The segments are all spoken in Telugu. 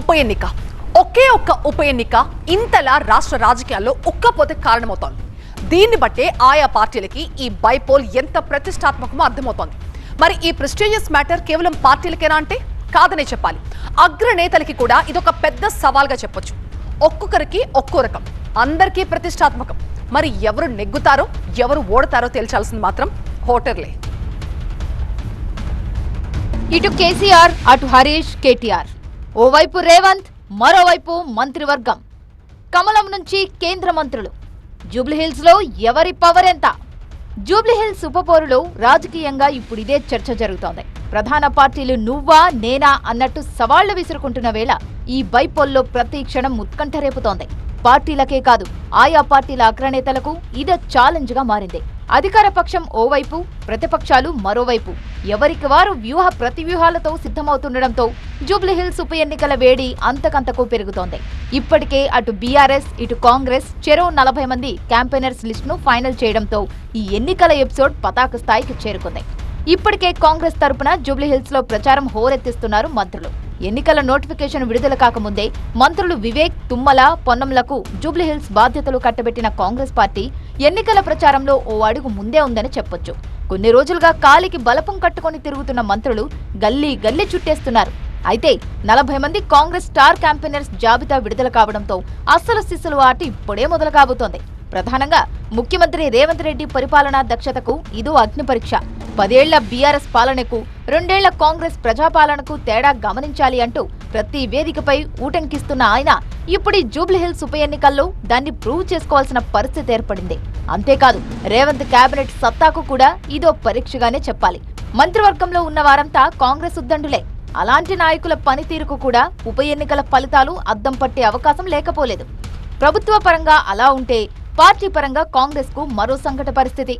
ఉప ఎన్నిక. ఒకే ఒక్క ఉప ఎన్నిక ఇంతలా రాష్ట్ర రాజకీయాల్లో ఉక్కపోతే కారణమవుతోంది. దీన్ని బట్టే ఆయా పార్టీలకి ఈ బైపోల్ ఎంత ప్రతిష్టాత్మకమో అర్థమవుతోంది. మరి ఈ ప్రెస్టీజియస్ మ్యాటర్ కేవలం పార్టీలకేనా అంటే? కాదనే చెప్పాలి. అగ్రనేతలకి కూడా ఇదొక పెద్ద సవాల్గా చెప్పొచ్చు. ఒక్కొక్కరికి ఒక్కో రకం. అందరికీ ప్రతిష్టాత్మకం. మరి ఎవరు నెగ్గుతారో ఎవరు ఓడతారో తేల్చాల్సింది మాత్రం హోటర్లే ఇటు కేసీఆర్ అటు హరీష్ కేటీఆర్. ఓవైపు రేవంత్ మరోవైపు మంత్రివర్గం. కమలం నుంచి కేంద్ర మంత్రులు. జూబ్లీహిల్స్లో ఎవరి పవర్ ఎంత? జూబ్లీహిల్స్ ఉపపోరులో రాజకీయంగా ఇప్పుడు ఇదే చర్చ జరుగుతోంది. ప్రధాన పార్టీలు నువ్వా నేనా అన్నట్టు సవాళ్ళు విసురుకుంటున్న వేళ ఈ బైపోల్లో ప్రతి క్షణం ఉత్కంఠ రేపుతోంది. పార్టీలకే కాదు ఆయా పార్టీల అగ్రనేతలకు ఇదే ఛాలెంజ్గా మారింది. అధికార పక్షం ఓవైపు ప్రతిపక్షాలు మరోవైపు. ఎవరికి వారు వ్యూహ ప్రతివ్యూహాలతో సిద్ధమవుతుండటంతో జూబ్లీహిల్స్ ఉప ఎన్నికల వేడి అంతకంతకు పెరుగుతోంది. ఇప్పటికే అటు బీఆర్ఎస్ ఇటు కాంగ్రెస్ చెరో నలభై మంది క్యాంపెయినర్స్ లిస్టును ఫైనల్ చేయడంతో ఈ ఎన్నికల ఎపిసోడ్ పతాక స్థాయికి చేరుకుంది. ఇప్పటికే కాంగ్రెస్ తరపున జూబ్లీహిల్స్లో ప్రచారం హోరెత్తిస్తున్నారు మంత్రులు. ఎన్నికల నోటిఫికేషన్ విడుదల కాకముందే మంత్రులు వివేక్ తుమ్మల పొన్నంలకు జూబ్లీహిల్స్ బాధ్యతలు కట్టబెట్టిన కాంగ్రెస్ పార్టీ ఎన్నికల ప్రచారంలో ఓ అడుగు ముందే ఉందని చెప్పొచ్చు. కొన్ని రోజులుగా కాలికి బలపం కట్టుకొని తిరుగుతున్న మంత్రులు గల్లీ గల్లీ చుట్టేస్తున్నారు. అయితే నలభై మంది కాంగ్రెస్ స్టార్ క్యాంపెయినర్స్ జాబితా విడుదల కావడంతో అస్సలు సిస్సులు ఆట ఇప్పుడే మొదలు కాబోతోంది ప్రధానంగా ముఖ్యమంత్రి రేవంత్ రెడ్డి పరిపాలనా దక్షతకు ఇదో అగ్నిపరీక్ష పదేళ్ళ బీఆర్ఎస్ పాలనకు రెండేళ్ళ కాంగ్రెస్ ప్రజాపాలనకు తేడా గమనించాలి అంటూ ప్రతి వేదికపై ఊటంకిస్తున్న ఆయన ఇప్పుడు ఈ జూబ్లీహిల్స్ ఉప ఎన్నికల్లో దాన్ని ప్రూవ్ చేసుకోవాల్సిన పరిస్థితి ఏర్పడింది. అంతేకాదు రేవంత్ కేబినెట్ సత్తాకు కూడా ఇదో పరీక్షగానే చెప్పాలి. మంత్రివర్గంలో ఉన్న వారంతా కాంగ్రెస్ ఉద్దండులే. అలాంటి నాయకుల పనితీరుకు కూడా ఉప ఎన్నికల ఫలితాలు అద్దం పట్టే అవకాశం లేకపోలేదు. ప్రభుత్వ పరంగా అలా ఉంటే పార్టీ పరంగా కాంగ్రెస్కు మరో సంకట పరిస్థితి.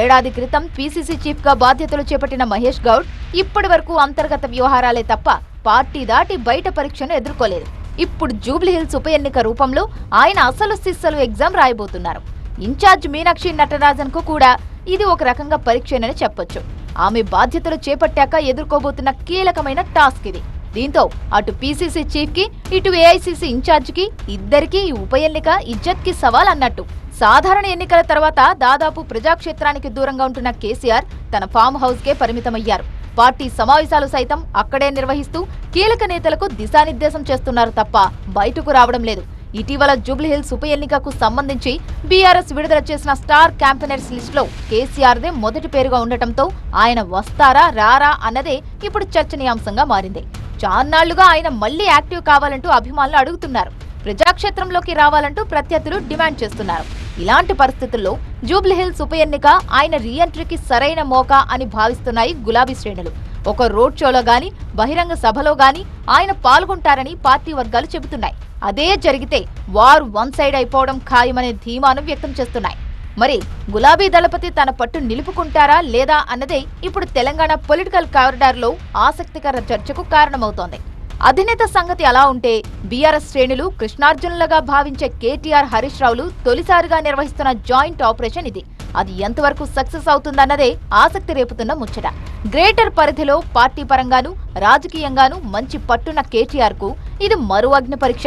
ఏడాది క్రితం పీసీసీ చీఫ్గా బాధ్యతలు చేపట్టిన మహేష్ గౌడ్ ఇప్పటి వరకు అంతర్గత వ్యవహారాలే తప్ప పార్టీ దాటి బయట పరీక్షను ఎదుర్కోలేదు. ఇప్పుడు జూబ్లీహిల్స్ ఉప ఎన్నిక రూపంలో ఆయన అసలు సిస్సలు ఎగ్జామ్ రాయబోతున్నారు. ఇన్ఛార్జ్ మీనాక్షి నటరాజన్కు కూడా ఇది ఒక రకంగా పరీక్షనని చెప్పొచ్చు. ఆమె బాధ్యతలు చేపట్టాక ఎదుర్కోబోతున్న కీలకమైన టాస్క్ ఇది. దీంతో అటు పీసీసీ చీఫ్కి ఇటు ఏఐసీసీ ఇన్ఛార్జ్కి ఇద్దరికీ ఈ ఉప ఎన్నిక ఇజ్జత్కి సవాల్ అన్నట్టు. సాధారణ ఎన్నికల తర్వాత దాదాపు ప్రజాక్షేత్రానికి దూరంగా ఉంటున్న కేసీఆర్ తన ఫామ్ హౌస్ కే పరిమితమయ్యారు. పార్టీ సమావేశాలు సైతం అక్కడే నిర్వహిస్తూ కీలక నేతలకు దిశానిర్దేశం చేస్తున్నారు తప్ప బయటకు రావడం లేదు. ఇటీవల జూబ్లీహిల్స్ ఉప ఎన్నికకు సంబంధించి బీఆర్ఎస్ విడుదల చేసిన స్టార్ క్యాంపెయినర్స్ లిస్టులో కేసీఆర్దే మొదటి పేరుగా ఉండటంతో ఆయన వస్తారా రారా అన్నదే ఇప్పుడు చర్చనీయాంశంగా మారింది. చాన్నాళ్ళుగా ఆయన మళ్ళీ యాక్టివ్ కావాలంటూ అభిమానులు అడుగుతున్నారు. ప్రజాక్షేత్రంలోకి రావాలంటూ ప్రత్యర్థులు డిమాండ్ చేస్తున్నారు. ఇలాంటి పరిస్థితుల్లో జూబ్లీహిల్స్ ఉప ఎన్నిక ఆయన రీఎంట్రీకి సరైన మోకా అని భావిస్తున్నాయి గులాబీ శ్రేణులు. ఒక రోడ్ షోలో గాని బహిరంగ సభలో గాని ఆయన పాల్గొంటారని పార్టీ వర్గాలు చెబుతున్నాయి. అదే జరిగితే వారు వన్ సైడ్ అయిపోవడం ఖాయమనే ధీమాను వ్యక్తం చేస్తున్నాయి. మరి గులాబీ దళపతి తన పట్టు నిలుపుకుంటారా లేదా అన్నదే ఇప్పుడు తెలంగాణ పొలిటికల్ కారిడార్లో ఆసక్తికర చర్చకు కారణమవుతోంది. అధినేత సంగతి అలా ఉంటే బీఆర్ఎస్ శ్రేణులు కృష్ణార్జునులుగా భావించే కేటీఆర్ హరీష్ రావులు తొలిసారిగా నిర్వహిస్తున్న జాయింట్ ఆపరేషన్ ఇది. అది ఎంతవరకు సక్సెస్ అవుతుందన్నదే ఆసక్తి రేపుతున్న ముచ్చట. గ్రేటర్ పరిధిలో పార్టీ పరంగాను రాజకీయంగాను మంచి పట్టున్న కేటీఆర్కు ఇది మరో అగ్ని పరీక్ష.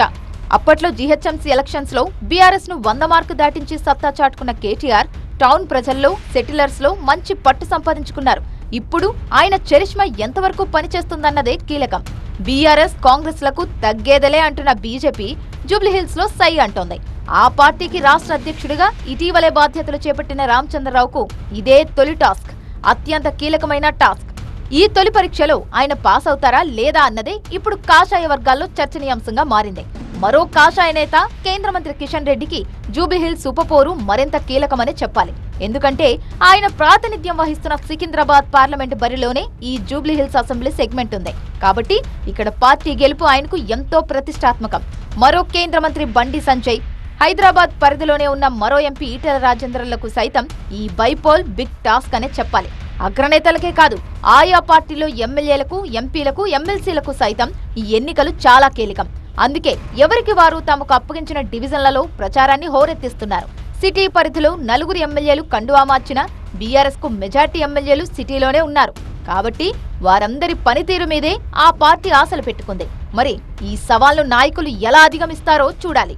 అప్పట్లో జీహెచ్ఎంసీ ఎలక్షన్స్లో బీఆర్ఎస్ను వంద మార్కు దాటించి సత్తా చాటుకున్న కేటీఆర్ టౌన్ ప్రజల్లో సెటిలర్స్లో మంచి పట్టు సంపాదించుకున్నారు. ఇప్పుడు ఆయన చరిష్మా ఎంతవరకు పనిచేస్తుందన్నదే కీలకం. బీఆర్ఎస్ కాంగ్రెస్లకు తగ్గేదలే అంటున్న బీజేపీ జూబ్లీహిల్స్లో సై అంటోంది. ఆ పార్టీకి రాష్ట్ర అధ్యక్షుడిగా ఇటీవలే బాధ్యతలు చేపట్టిన రామచంద్రరావుకు ఇదే తొలి టాస్క్ అత్యంత కీలకమైన టాస్క్. ఈ తొలి పరీక్షలో ఆయన పాస్ అవుతారా లేదా అన్నదే ఇప్పుడు కాషాయ వర్గాల్లో చర్చనీయాంశంగా మారింది. మరో కాషాయ నేత కేంద్ర మంత్రి కిషన్ రెడ్డికి జూబ్లీహిల్స్ ఉపపోరు మరింత కీలకమని చెప్పాలి. ఎందుకంటే ఆయన ప్రాతినిధ్యం వహిస్తున్న సికింద్రాబాద్ పార్లమెంట్ బరిలోనే ఈ జూబ్లీహిల్స్ అసెంబ్లీ సెగ్మెంట్ ఉంది. కాబట్టి ఇక్కడ పార్టీ గెలుపు ఆయనకు ఎంతో ప్రతిష్టాత్మకం. మరో కేంద్ర మంత్రి బండి సంజయ్ హైదరాబాద్ పరిధిలోనే ఉన్న మరో ఎంపీ ఈటెల రాజేంద్రలకు సైతం ఈ బైపోల్ బిగ్ టాస్క్ అనే చెప్పాలి. అగ్రనేతలకే కాదు ఆయా పార్టీలో ఎమ్మెల్యేలకు ఎంపీలకు ఎమ్మెల్సీలకు సైతం ఈ ఎన్నికలు చాలా కీలకం. అందుకే ఎవరికి వారు తమకు అప్పగించిన డివిజన్లలో ప్రచారాన్ని హోరెత్తిస్తున్నారు. సిటీ పరిధిలో నలుగురు ఎమ్మెల్యేలు కండువా మార్చిన బీఆర్ఎస్కు మెజార్టీ ఎమ్మెల్యేలు సిటీలోనే ఉన్నారు. కాబట్టి వారందరి పనితీరు మీదే ఆ పార్టీ ఆశలు పెట్టుకుంది. మరి ఈ సవాల్ను నాయకులు ఎలా అధిగమిస్తారో చూడాలి.